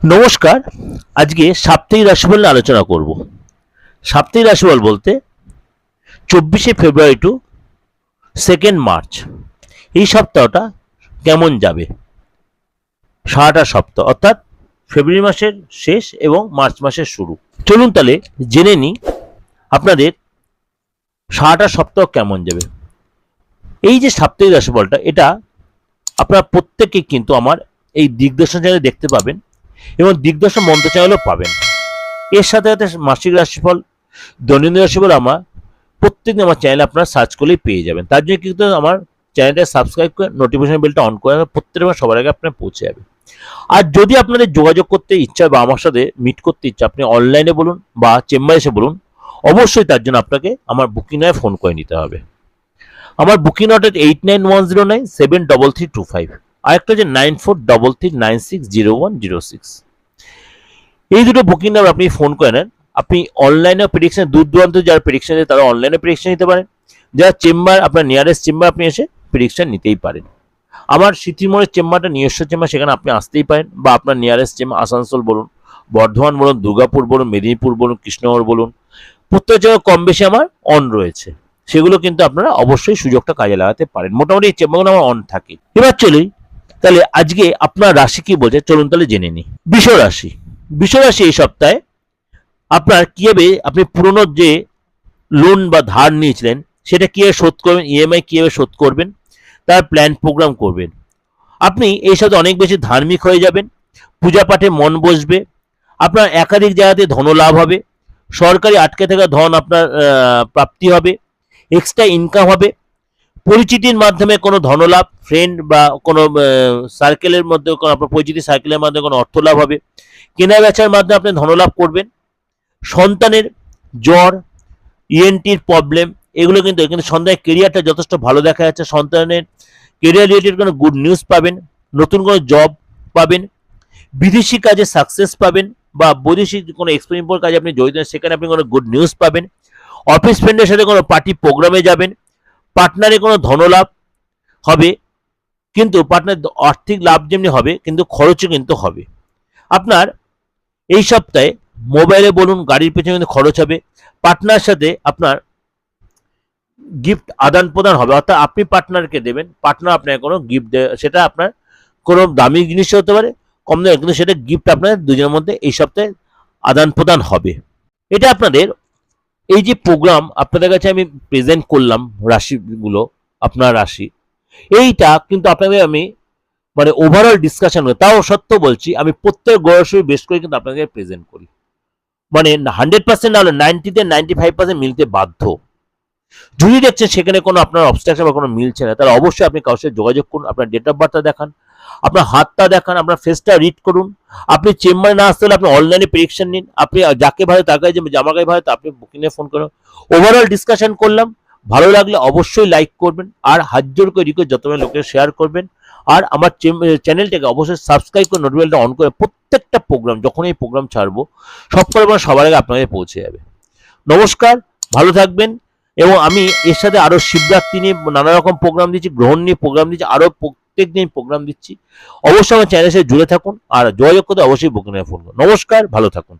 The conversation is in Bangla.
নমস্কার, আজকে সাপ্তাহিক রাশিফল নিয়ে আলোচনা করব। সাপ্তাহিক রাশিফল বলতে চব্বিশে ফেব্রুয়ারি টু সেকেন্ড মার্চ এই সপ্তাহটা কেমন যাবে? সারাটা সপ্তাহ, অর্থাৎ ফেব্রুয়ারি মাসের শেষ এবং মার্চ মাসের শুরু। চলুন তাহলে জেনে নিই আপনাদের সারাটা সপ্তাহ কেমন যাবে। এই যে সাপ্তাহিক রাশিফলটা, এটা আপনারা প্রত্যেকে কিন্তু আমার এই দিগদর্শন চ্যানেলে দেখতে পাবেন। এবং দিগদর্শন মন্ত্র চ্যানেলও পাবেন। এর সাথে সাথে মাসিক রাশিফল, দৈনন্দিন রাশিফল আমার, প্রত্যেকদিন আমার চ্যানেলে আপনারা সার্চ করলেই পেয়ে যাবেন। তার জন্য কিন্তু আমার চ্যানেলটা সাবস্ক্রাইব করে নোটিফিকেশন বেলটা অন করে প্রত্যেকবার সবার আগে আপনার পৌঁছে যাবে। আর যদি আপনাদের যোগাযোগ করতে ইচ্ছা বা আমার সাথে মিট করতে ইচ্ছা, আপনি অনলাইনে বলুন বা চেম্বারে এসে বলুন, অবশ্যই তার জন্য আপনাকে আমার বুকিং নয় ফোন করে নিতে হবে। আমার booking নটের eight nine one zero nine seven double three two five আরেকটা হচ্ছে nine four double three nine six zero one zero six. এই দুটো বুকিং নাম্বার আপনি ফোন করে নেন। আপনি অনলাইনে প্রেডিকশন দূর দূরান্ত যারা প্রেডিকশন দেয় তারা অনলাইনে প্রেডিকশন নিতে পারেন। যারা চেম্বার আপনার নিয়ারেস্ট চেম্বার আপনি এসে প্রেডিকশন নিতেই পারেন। আমার সিটিমোড়ের চেম্বারটা নিজস্ব চেম্বার, সেখানে আপনি আসতেই পারেন। বা আপনার নিয়ারেস্ট চেম্বার আসানসোল বলুন, বর্ধমান বলুন, দুর্গাপুর বলুন, মেদিনীপুর বলুন, কৃষ্ণনগর বলুন। প্রত্যেক জায়গায় কম বেশি আমার অন রয়েছে। সেগুলো কিন্তু আপনারা অবশ্যই সুযোগটা কাজে লাগাতে পারেন। মোটামুটি এই চেম্বারগুলো আমার অন থাকে। এবার চলি তাহলে আজকে আপনার রাশি কি বলছে? চলুন তাহলে জেনে নিই। বিষ রাশি। রাশি এই সপ্তাহে আপনার কীভাবে আপনি পুরনো যে লোন বা ধার নিয়েছিলেন, সেটা কীভাবে শোধ করবেন ইএমআই কীভাবে শোধ করবেন, তার প্ল্যান প্রোগ্রাম করবেন। আপনি এই সাথে অনেক বেশি ধার্মিক হয়ে যাবেন পূজা পাঠে মন বসবে, আপনার একাধিক জায়গাতে ধনলাভ হবে, সরকারি আটকে থাকা ধন আপনার প্রাপ্তি হবে এক্সট্রা ইনকাম হবে পরিচিতির মাধ্যমে কোনো ধনলাভ ফ্রেন্ড বা কোনো সার্কেলের মধ্যে কোনো, আপনার পরিচিতি সার্কেলের মাধ্যমে কোনো অর্থ লাভ হবে। কেনা বেচার মাধ্যমে আপনি ধনলাভ করবেন। সন্তানের জ্বর ইএনটির প্রবলেম এগুলো কিন্তু কিন্তু সন্তানের কেরিয়ারটা যথেষ্ট ভালো দেখা যাচ্ছে। সন্তানের কেরিয়ার রিলেটেড কোনো গুড নিউজ পাবেন, নতুন কোনো জব পাবেন, বিদেশি কাজে সাকসেস পাবেন বা বৈদেশিক কোনো এক্সপেরিমেন্ট কাজে আপনি জড়িত সেখানে আপনি কোনো গুড নিউজ পাবেন। অফিস ফ্রেন্ডের সাথে কোনো পার্টি প্রোগ্রামে যাবেন পার্টনারে কোনো ধনলাভ হবে, কিন্তু পার্টনার আর্থিক লাভ যেমনি হবে, কিন্তু খরচও কিন্তু হবে। আপনার এই সপ্তাহে মোবাইলে বলুন, গাড়ির পেছনে কিন্তু খরচ হবে। পার্টনার সাথে আপনার গিফট আদান প্রদান হবে, অর্থাৎ আপনি পার্টনারকে দেবেন, পার্টনার আপনাকে কোনো গিফট দেবে, সেটা আপনার কোনো দামি জিনিস হতে পারে, কম দামে, কিন্তু সেটা গিফট আপনাদের দুজনের মধ্যে এই সপ্তাহে আদান প্রদান হবে। এটা আপনাদের এই যে প্রোগ্রাম আপনাদের কাছে আমি প্রেজেন্ট করলাম রাশিগুলো, আপনার রাশি, এইটা কিন্তু আপনাদের আমি মানে ওভারঅল ডিসকাশন তাও সত্য বলছি, আমি প্রত্যেক গড়সই বেশ করে কিন্তু আপনাদের প্রেজেন্ট করি। মানে হান্ড্রেড পার্সেন্ট না হলে নাইনটিতে নাইনটি ফাইভ পার্সেন্ট মিলতে বাধ্য। যদি দেখছেন সেখানে কোনো আপনার অবস্ট্রাকশন বা কোনো মিলছে না, তাহলে অবশ্যই আপনি কারোর সাথে যোগাযোগ করুন, আপনার ডেট অফ বার্থটা দেখান, আপনার হাতটা দেখান, আপনার ফেসটা রিড করুন। আপনি চেম্বারে না আসতে হলে আপনি অনলাইনে প্রেডিকশন নিন। আপনি যাকে ভালো তার কাছে জামা গায়ে ভালো আপনি বুকিংয়ে ফোন করুন। ওভারঅল ডিসকাশন করলাম। ভালো লাগলে অবশ্যই লাইক করবেন আর হাত জোর করে রিকোয়েস্ট যত লোকের শেয়ার করবেন। আর আমার চ্যানেলটাকে অবশ্যই সাবস্ক্রাইব করে নোটিফিকেশনটা অন করে প্রত্যেকটা প্রোগ্রাম যখন এই প্রোগ্রাম ছাড়বো সব করে সবার আগে আপনাদের পৌঁছে যাবে। নমস্কার, ভালো থাকবেন। এবং আমি এর সাথে আরও শিবরাত্রি নিয়ে নানা রকম প্রোগ্রাম দিচ্ছি, গ্রহণ নিয়ে প্রোগ্রাম দিচ্ছি, আরও প্রত্যেক দিন প্রোগ্রাম দিচ্ছি। অবশ্যই আমার চ্যানেলের সাথে জুড়ে থাকুন, আর যোগাযোগ করতে অবশ্যই বুকিং ফোন করুন। নমস্কার, ভালো থাকুন।